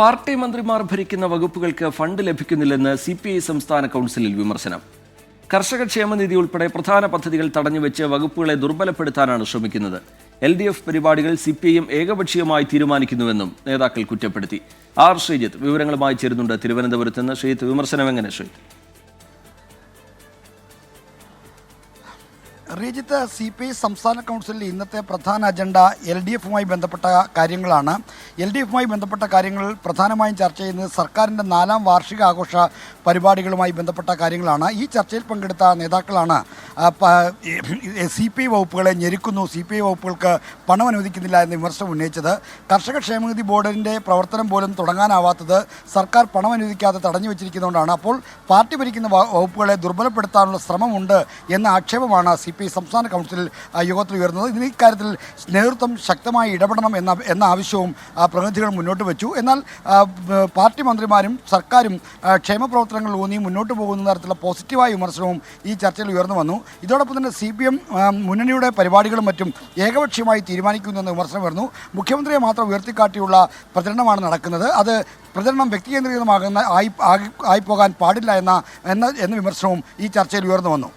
Party മന്ത്രിമാർ ഭരിക്കുന്ന വകുപ്പുകൾക്ക് ഫണ്ട് ലഭിക്കുന്നില്ലെന്ന് സി പി ഐ സംസ്ഥാന കൗൺസിലിൽ വിമർശനം. കർഷക ക്ഷേമനിധി ഉൾപ്പെടെ പ്രധാന പദ്ധതികൾ തടഞ്ഞുവെച്ച് വകുപ്പുകളെ ദുർബലപ്പെടുത്താനാണ് ശ്രമിക്കുന്നത്. എൽ ഡി എഫ് പരിപാടികൾ സി പി ഐഎം ഏകപക്ഷീയമായി തീരുമാനിക്കുന്നുവെന്നും നേതാക്കൾ കുറ്റപ്പെടുത്തി. ആർ ശ്രീജിത്ത് വിവരങ്ങളുമായി ചേരുന്നുണ്ട്. തിരുവനന്തപുരത്ത് നിന്ന് ശ്രീജിത്ത് വിമർശനം എങ്ങനെ Sreejith? Rejith C P I സംസ്ഥാന കൗൺസിലിൽ ഇന്നത്തെ പ്രധാന അജണ്ട എൽ ഡി എഫുമായി ബന്ധപ്പെട്ട കാര്യങ്ങളാണ്. എൽ ഡി എഫുമായി ബന്ധപ്പെട്ട കാര്യങ്ങൾ പ്രധാനമായും ചർച്ച ചെയ്യുന്നത് സർക്കാരിന്റെ നാലാം വാർഷിക ആഘോഷ പരിപാടികളുമായി ബന്ധപ്പെട്ട കാര്യങ്ങളാണ്. ഈ ചർച്ചയിൽ പങ്കെടുത്ത നേതാക്കളാണ് സി പി ഐ വകുപ്പുകളെ ഞെരുക്കുന്നു. സി പി ഐ വകുപ്പുകൾക്ക് പണം അനുവദിക്കുന്നില്ല എന്ന വിമർശനം ഉന്നയിച്ചത്. കർഷക ക്ഷേമനിധി ബോർഡിന്റെ പ്രവർത്തനം പോലും തുടങ്ങാനാവാത്തത് സർക്കാർ പണം അനുവദിക്കാതെ തടഞ്ഞു വെച്ചിരിക്കുന്നതുകൊണ്ടാണ്. അപ്പോൾ പാർട്ടി ഭരിക്കുന്ന വകുപ്പുകളെ ദുർബലപ്പെടുത്താനുള്ള ശ്രമമുണ്ട് എന്ന ആക്ഷേപമാണ് സി പി സംസ്ഥാന കൗൺസിലിൽ യോഗത്തിൽ ഉയർന്നത്. ഇതിന് ഇക്കാര്യത്തിൽ നേതൃത്വം ശക്തമായി ഇടപെടണം എന്ന എന്ന ആവശ്യവും പ്രതിനിധികൾ മുന്നോട്ട് വെച്ചു. എന്നാൽ പാർട്ടി മന്ത്രിമാരും സർക്കാരും ക്ഷേമപ്രവർത്തനങ്ങൾ ക്ഷേമ പ്രവർത്തനങ്ങൾ ഊന്നി മുന്നോട്ട് പോകുന്ന തരത്തിലുള്ള പോസിറ്റീവായ വിമർശനവും ഈ ചർച്ചയിൽ ഉയർന്നു വന്നു. ഇതോടൊപ്പം തന്നെ സി പി എം മുന്നണിയുടെ പരിപാടികളും മറ്റും ഏകപക്ഷീയമായി തീരുമാനിക്കുന്നു എന്ന വിമർശനം വരുന്നു മുഖ്യമന്ത്രിയെ മാത്രം ഉയർത്തിക്കാട്ടിയുള്ള പ്രചരണമാണ് നടക്കുന്നത്. അത് പ്രചരണം വ്യക്തികേന്ദ്രീകൃതമാകുന്ന ആയി ആയി- ആയിപ്പോകാൻ പാടില്ല എന്ന എന്ന വിമർശനവും ഈ ചർച്ചയിൽ ഉയർന്നു വന്നു.